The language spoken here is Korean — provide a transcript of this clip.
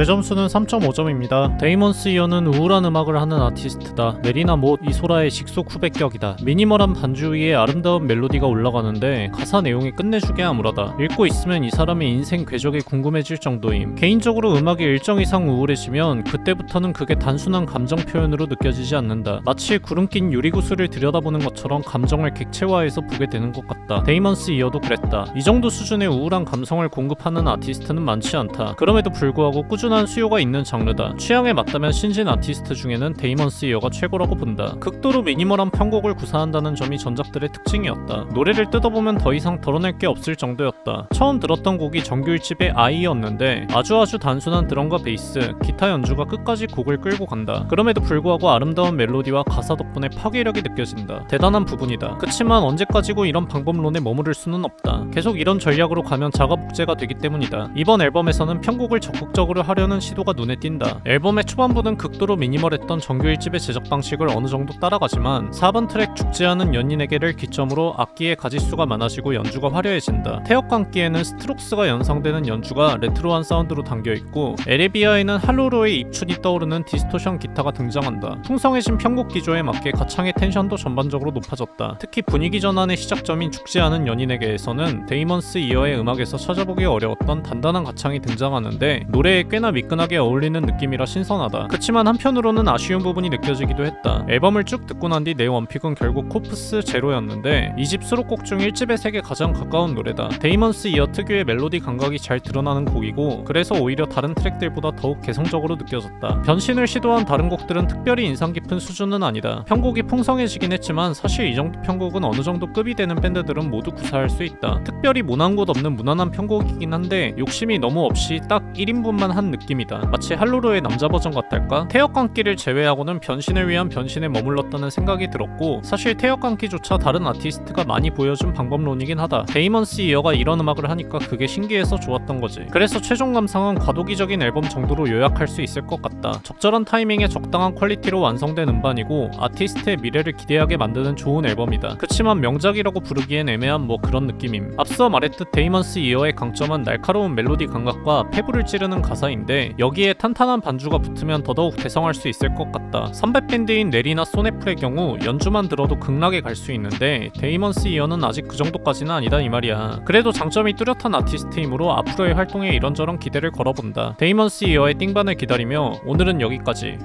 제 점수는 3.5점입니다. 데이먼스 이어는 우울한 음악을 하는 아티스트다. 메리나 못 이소라의 직속 후배격이다. 미니멀한 반주 위에 아름다운 멜로디가 올라가는데 가사 내용이 끝내주게 아무라다. 읽고 있으면 이 사람의 인생 궤적이 궁금해질 정도임. 개인적으로 음악이 일정 이상 우울해지면 그때부터는 그게 단순한 감정 표현으로 느껴지지 않는다. 마치 구름 낀 유리구슬을 들여다보는 것처럼 감정을 객체화해서 보게 되는 것 같다. 데이먼스 이어도 그랬다. 이 정도 수준의 우울한 감성을 공급하는 아티스트는 많지 않다. 그럼에도 불구하고 꾸준 한 수요가 있는 장르다. 취향에 맞다면 신진 아티스트 중에는 데이먼 스 이어가 최고라고 본다. 극도로 미니멀한 편곡을 구사한다는 점이 전작들의 특징이었다. 노래를 뜯어보면 더 이상 덜어낼 게 없을 정도였다. 처음 들었던 곡이 정규 1집의 아이였는데 아주 아주 단순한 드럼과 베이스, 기타 연주가 끝까지 곡을 끌고 간다. 그럼에도 불구하고 아름다운 멜로디와 가사 덕분에 파괴력이 느껴진다. 대단한 부분이다. 그치만 언제까지고 이런 방법론에 머무를 수는 없다. 계속 이런 전략으로 가면 자가 복제가 되기 때문이다. 이번 앨범에서는 편곡을 적극적으로 하려 는 시도가 눈에 띈다. 앨범의 초반부는 극도로 미니멀했던 정규 1집의 제작 방식을 어느 정도 따라가지만 4번 트랙 죽지 않은 연인에게를 기점으로 악기의 가지수가 많아지고 연주가 화려해진다. 태역광기에는 스트록스가 연상되는 연주가 레트로한 사운드로 담겨있고 에레비아에는 할로로의 입춘이 떠오르는 디스토션 기타가 등장한다. 풍성해진 편곡 기조에 맞게 가창의 텐션도 전반적으로 높아졌다. 특히 분위기 전환의 시작점인 죽지 않은 연인에게에서는 데이먼스 이어의 음악에서 찾아보기 어려웠던 단단한 가창이 등장하는데 노래에 꽤나 미끈하게 어울리는 느낌이라 신선하다. 그치만 한편으로는 아쉬운 부분이 느껴지기도 했다. 앨범을 쭉 듣고 난 뒤 내 원픽은 결국 코프스 제로였는데 이 집 수록곡 중 1집의 색에 가장 가까운 노래다. 데이먼스 이어 특유의 멜로디 감각이 잘 드러나는 곡이고 그래서 오히려 다른 트랙들보다 더욱 개성적으로 느껴졌다. 변신을 시도한 다른 곡들은 특별히 인상 깊은 수준은 아니다. 편곡이 풍성해지긴 했지만 사실 이 정도 편곡은 어느 정도 급이 되는 밴드들은 모두 구사할 수 있다. 특별히 무난 곳 없는 무난한 편곡이긴 한데 욕심이 너무 없이 딱 1인분만 한 느낌이다. 마치 할로로의 남자 버전 같달까? 태역광기를 제외하고는 변신을 위한 변신에 머물렀다는 생각이 들었고 사실 태역광기조차 다른 아티스트가 많이 보여준 방법론이긴 하다. 데이먼스 이어가 이런 음악을 하니까 그게 신기해서 좋았던 거지. 그래서 최종 감상은 과도기적인 앨범 정도로 요약할 수 있을 것 같다. 적절한 타이밍에 적당한 퀄리티로 완성된 음반이고 아티스트의 미래를 기대하게 만드는 좋은 앨범이다. 그치만 명작이라고 부르기엔 애매한 뭐 그런 느낌임. 앞서 말했듯 데이먼스 이어의 강점은 날카로운 멜로디 감각과 페브를 찌르는 가사 인데 여기에 탄탄한 반주가 붙으면 더더욱 대성할 수 있을 것 같다. 선배 밴드인 네리나 소네프의 경우 연주만 들어도 극락에 갈 수 있는데 데이먼스 이어는 아직 그 정도까지는 아니다 이 말이야. 그래도 장점이 뚜렷한 아티스트이므로 앞으로의 활동에 이런저런 기대를 걸어본다. 데이먼스 이어의 띵반을 기다리며 오늘은 여기까지.